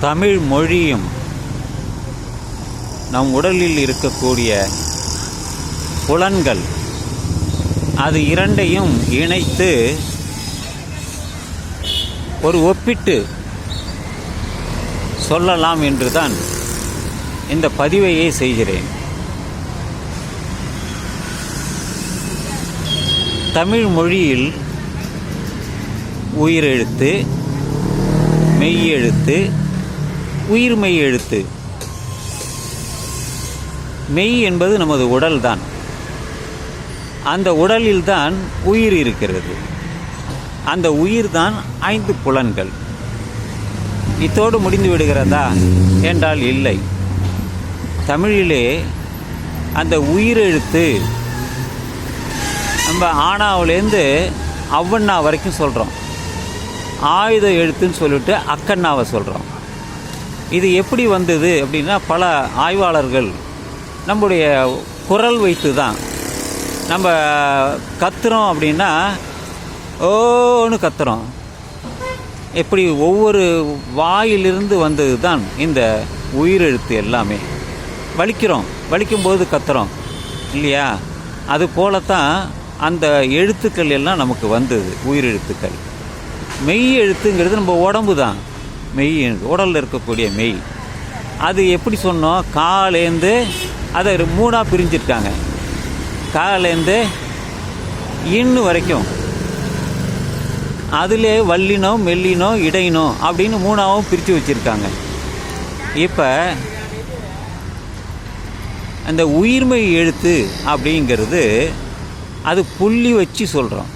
தமிழ் மொழியும் நம் உடலில் இருக்கக்கூடிய புலன்கள் அது இரண்டையும் இணைத்து ஒரு ஒப்பிட்டு சொல்லலாம் என்றுதான் இந்த பதிவையே செய்கிறேன். தமிழ் மொழியில் உயிரெழுத்து மெய்யெழுத்து உயிர்மெய் எழுத்து. மெய் என்பது நமது உடல்தான் அந்த உடலில்தான் உயிர் இருக்கிறது. அந்த உயிர்தான் ஐந்து புலன்கள். இத்தோடு முடிந்து விடுகிறதா? என்றால் இல்லை. தமிழிலே அந்த உயிரெழுத்து நம்ம ஆனாவிலேருந்து அவ்வண்ணா வரைக்கும் சொல்கிறோம் ஆயுத எழுத்துன்னு சொல்லிட்டு அக்கண்ணாவை சொல்கிறோம் இது எப்படி வந்தது அப்படின்னா பல ஆய்வாளர்கள் நம்முடைய குரல் வைத்து தான் நம்ம கத்துறோம் அப்படின்னா ஓன்னு கத்துறோம். எப்படி ஒவ்வொரு வாயிலிருந்து வந்தது தான் இந்த உயிரெழுத்து எல்லாமே. வலிக்கிறோம் வலிக்கும்போது கத்துறோம் இல்லையா? அது போலத்தான் அந்த எழுத்துக்கள் எல்லாம் நமக்கு வந்தது உயிரெழுத்துக்கள். மெய் எழுத்துங்கிறது நம்ம உடம்பு தான் மெய் உடலில் இருக்கக்கூடிய மெய். அது எப்படி சொன்னோம்? காலேந்து அதை மூணாக பிரிஞ்சிருக்காங்க. காலேந்து இன்னு வரைக்கும். அதிலே வல்லினோ மெல்லினோ இடையினோ அப்படின்னு மூணாவும் பிரித்து வச்சுருக்காங்க. இப்போ அந்த உயிர்மை எழுத்து அப்படிங்கிறது அது புள்ளி வச்சு சொல்கிறோம்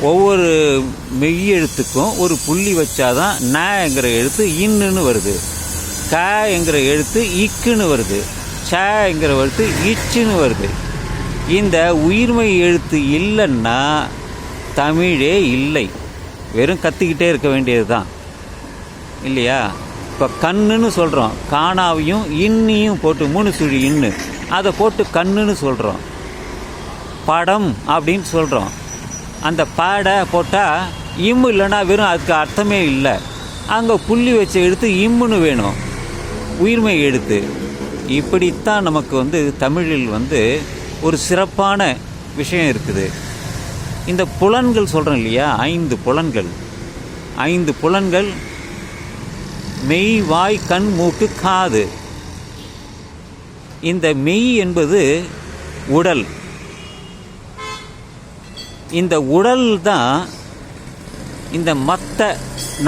ஒவ்வொரு மெய்யெழுத்துக்கும் ஒரு புள்ளி வச்சாதான் என்கிற எழுத்து இன்னுன்னு வருது. க என்கிற எழுத்து இக்குன்னு வருது. சங்கிற எழுத்து இச்சுன்னு வருது. இந்த உயிர்மை எழுத்து இல்லைன்னா தமிழே இல்லை. வெறும் கத்திக்கிட்டே இருக்க வேண்டியது தான் இல்லையா? இப்போ கண்ணுன்னு சொல்கிறோம் காணாவையும் இன்னியும் போட்டு மூணு சுழி இன்னு. அதை போட்டு கண்ணுன்னு சொல்கிறோம் படம் அப்படின்னு சொல்கிறோம் அந்த பாடை போட்டால் இம்மு இல்லைன்னா வெறும் அதுக்கு அர்த்தமே இல்லை. அங்கே புள்ளி வச்ச எடுத்து இம்முன்னு வேணும். உயிர்மை எழுத்து. இப்படித்தான் நமக்கு வந்து தமிழில் வந்து ஒரு சிறப்பான விஷயம் இருக்குது. இந்த புலன்கள் சொல்கிறோம் இல்லையா? ஐந்து புலன்கள். ஐந்து புலன்கள். மெய் வாய் கண் மூக்கு காது. இந்த மெய் என்பது உடல். இந்த உடல் தான் இந்த மற்ற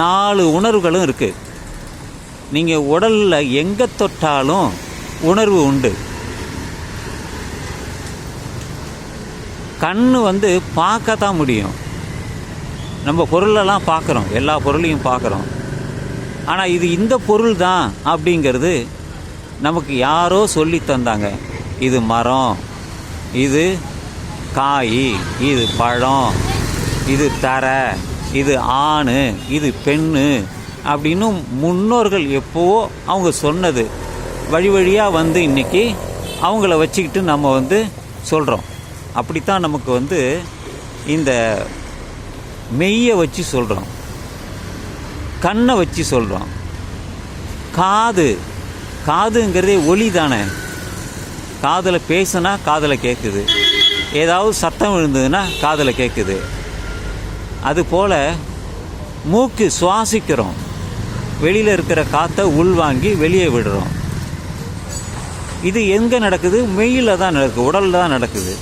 நாலு உணர்வுகளும் இருக்குது நீங்கள் உடலில் எங்கே தொட்டாலும் உணர்வு உண்டு. கண் வந்து பார்க்க தான் முடியும். நம்ம பொருளெல்லாம் பார்க்குறோம். எல்லா பொருளையும் பார்க்குறோம். ஆனால் இது இந்த பொருள் தான் அப்படிங்கிறது நமக்கு யாரோ சொல்லி தந்தாங்க. இது மரம் இது காய் இது பழம் இது தரை இது ஆண் இது பெண்ணு அப்படின்னு முன்னோர்கள் எப்போவோ அவங்க சொன்னது. வழி வழியாக வந்து இன்றைக்கி அவங்கள வச்சுக்கிட்டு நம்ம வந்து சொல்கிறோம் அப்படித்தான் நமக்கு வந்து இந்த மெய்யை வச்சு சொல்கிறோம் கண்ணை வச்சு சொல்கிறோம் காது காதுங்கிறதே ஒளி தானே காதில் பேசுனா காதில் கேட்குது ஏதாவது சத்தம் விழுந்ததுன்னா காதில் கேட்குது அதுபோல் மூக்கு சுவாசிக்கிறோம். வெளியில் இருக்கிற காற்றை உள்வாங்கி வெளியே விடுறோம். இது எங்கே நடக்குது? மெய்யில் தான் நடக்குது உடலில் தான் நடக்குது.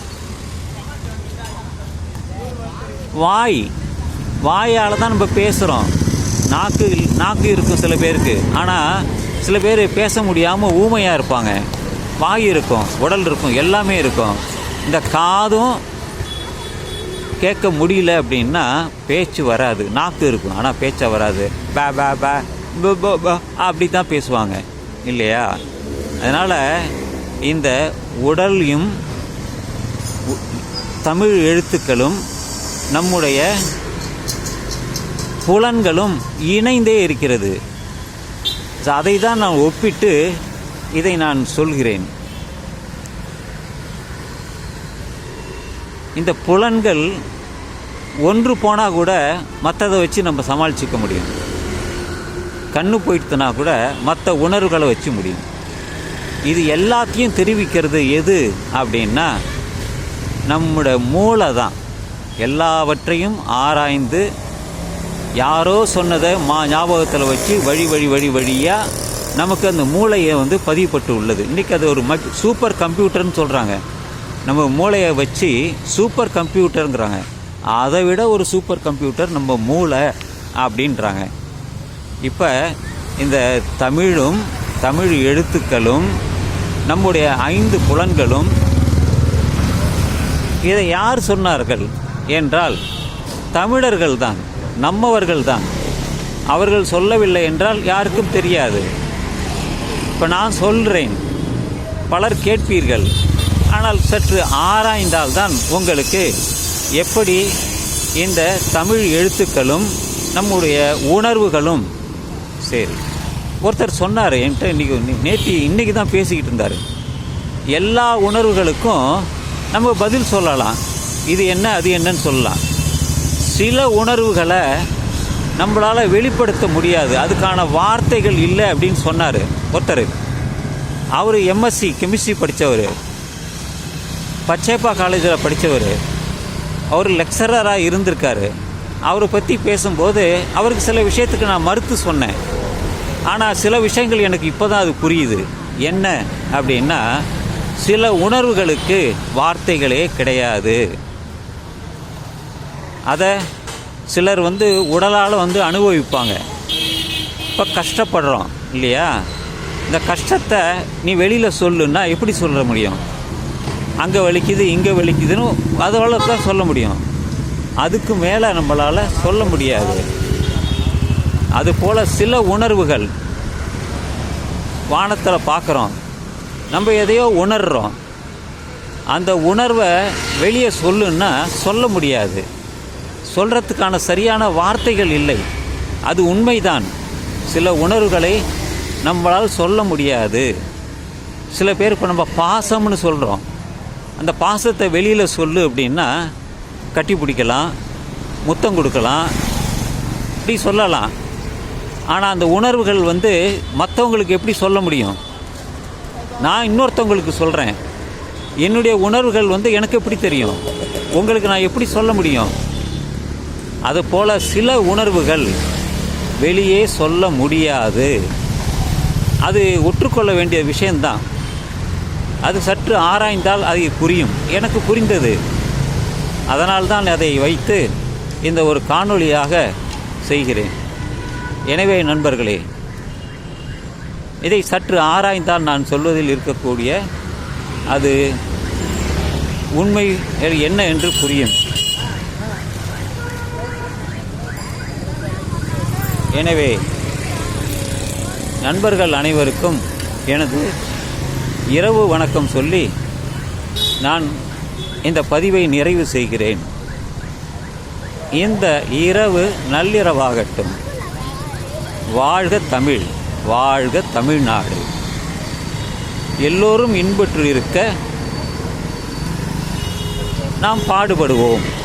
வாய். வாயால் தான் நம்ம பேசுகிறோம் நாக்கு நாக்கு இருக்கும் சில பேருக்கு. ஆனால் சில பேர் பேச முடியாமல் ஊமையாக இருப்பாங்க. வாய் இருக்கும் உடல் இருக்கும் எல்லாமே இருக்கும். இந்த காதும் கேட்க முடியல அப்படின்னா பேச்சு வராது. நாக்கு இருக்கும். ஆனால் பேச்சை வராது. பே பே பே அப்படி தான் பேசுவாங்க. இல்லையா? அதனால் இந்த உடலையும் தமிழ் எழுத்துக்களும் நம்முடைய புலன்களும் இணைந்தே இருக்கிறது. அதை தான் நான் ஒப்பிட்டு இதை நான் சொல்கிறேன். இந்த புலன்கள் ஒன்று போனால் கூட மற்றதை வச்சு நம்ம சமாளிச்சிக்க முடியும். கண்ணு போயிட்டுனா கூட மற்ற உணர்வுகளை வச்சு முடியும். இது எல்லாத்தையும் தெரிவிக்கிறது எது அப்படின்னா நம்முடைய மூளை தான் எல்லாவற்றையும் ஆராய்ந்து யாரோ சொன்னதை மா ஞாபகத்தில் வச்சு வழி வழி வழி வழியாக நமக்கு அந்த மூளையை வந்து பதிவுபட்டு உள்ளது. இன்றைக்கி அது ஒரு மக் சூப்பர் கம்ப்யூட்டர்னு சொல்கிறாங்க நம்ம மூளையை வச்சு சூப்பர் கம்ப்யூட்டருங்கிறாங்க. அதை விட ஒரு சூப்பர் கம்ப்யூட்டர் நம்ம மூளை அப்படின்றாங்க. இப்போ இந்த தமிழும் தமிழ் எழுத்துக்களும் நம்முடைய ஐந்து புலன்களும் இதை யார் சொன்னார்கள் என்றால் தமிழர்கள் தான் நம்மவர்கள் தான் அவர்கள் சொல்லவில்லை என்றால் யாருக்கும் தெரியாது. இப்போ நான் சொல்கிறேன் பலர் கேட்பீர்கள். ஆனால் சற்று ஆராய்ந்தால்தான் உங்களுக்கு எப்படி இந்த தமிழ் எழுத்துக்களும் நம்முடைய உணர்வுகளும் சரி. ஒருத்தர் சொன்னார் என்கிட்ட இன்றைக்கி நேற்று இன்றைக்கி தான் பேசிக்கிட்டு இருந்தார். எல்லா உணர்வுகளுக்கும் நம்ம பதில் சொல்லலாம். இது என்ன அது என்னன்னு சொல்லலாம். சில உணர்வுகளை நம்மளால் வெளிப்படுத்த முடியாது. அதுக்கான வார்த்தைகள் இல்லை அப்படின்னு சொன்னார் ஒருத்தர். அவர் எம்எஸ்சி கெமிஸ்ட்ரி படித்தவர் பச்சேப்பா காலேஜில் படித்தவர் அவர் லெக்சரராக இருந்திருக்காரு. அவரை பற்றி பேசும்போது அவருக்கு சில விஷயத்துக்கு நான் மறுத்து சொன்னேன். ஆனால் சில விஷயங்கள் எனக்கு இப்போ தான் அது புரியுது. என்ன அப்படின்னா சில உணர்வுகளுக்கு வார்த்தைகளே கிடையாது. அதை சிலர் வந்து உடலால் வந்து அனுபவிப்பாங்க. இப்போ கஷ்டப்படுறோம் இல்லையா? இந்த கஷ்டத்தை நீ வெளியில் சொல்லுன்னா எப்படி சொல்ல முடியும்? அங்கே வலிக்குது இங்கே வலிக்குதுன்னு அதோட தான் சொல்ல முடியும். அதுக்கு மேலே நம்மளால் சொல்ல முடியாது. அதுபோல் சில உணர்வுகள் வானத்தில் பார்க்குறோம் நம்ம எதையோ உணர்கிறோம் அந்த உணர்வை வெளியே சொல்லுன்னா சொல்ல முடியாது. சொல்கிறதுக்கான சரியான வார்த்தைகள் இல்லை. அது உண்மைதான். சில உணர்வுகளை நம்மளால் சொல்ல முடியாது. சில பேர் இப்போ நம்ம பாசம்னு சொல்கிறோம் அந்த பாசத்தை வெளியில் சொல்லு அப்படின்னா கட்டி பிடிக்கலாம் முத்தம் கொடுக்கலாம் இப்படி சொல்லலாம். ஆனால் அந்த உணர்வுகள் வந்து மற்றவங்களுக்கு எப்படி சொல்ல முடியும்? நான் இன்னொருத்தவங்களுக்கு சொல்கிறேன் என்னுடைய உணர்வுகள் வந்து எனக்கு எப்படி தெரியும்? உங்களுக்கு நான் எப்படி சொல்ல முடியும்? அதுபோல் சில உணர்வுகள் வெளியே சொல்ல முடியாது. அது ஒற்றுக்கொள்ள வேண்டிய விஷயந்தான் அது சற்று ஆராய்ந்தால் அது புரியும். எனக்கு புரிந்தது. அதனால்தான் அதை வைத்து இந்த ஒரு காணொளியாக செய்கிறேன். எனவே நண்பர்களே இதை சற்று ஆராய்ந்தால் நான் சொல்வதில் இருக்கக்கூடிய அது உண்மை என்ன என்று புரியும். எனவே நண்பர்கள் அனைவருக்கும் எனது இரவு வணக்கம் சொல்லி நான் இந்த பதிவை நிறைவு செய்கிறேன். இந்த இரவு நள்ளிரவாகட்டும். வாழ்க தமிழ் வாழ்க தமிழ்நாடு. எல்லோரும் இன்புற்று இருக்க நாம் பாடுபடுவோம்.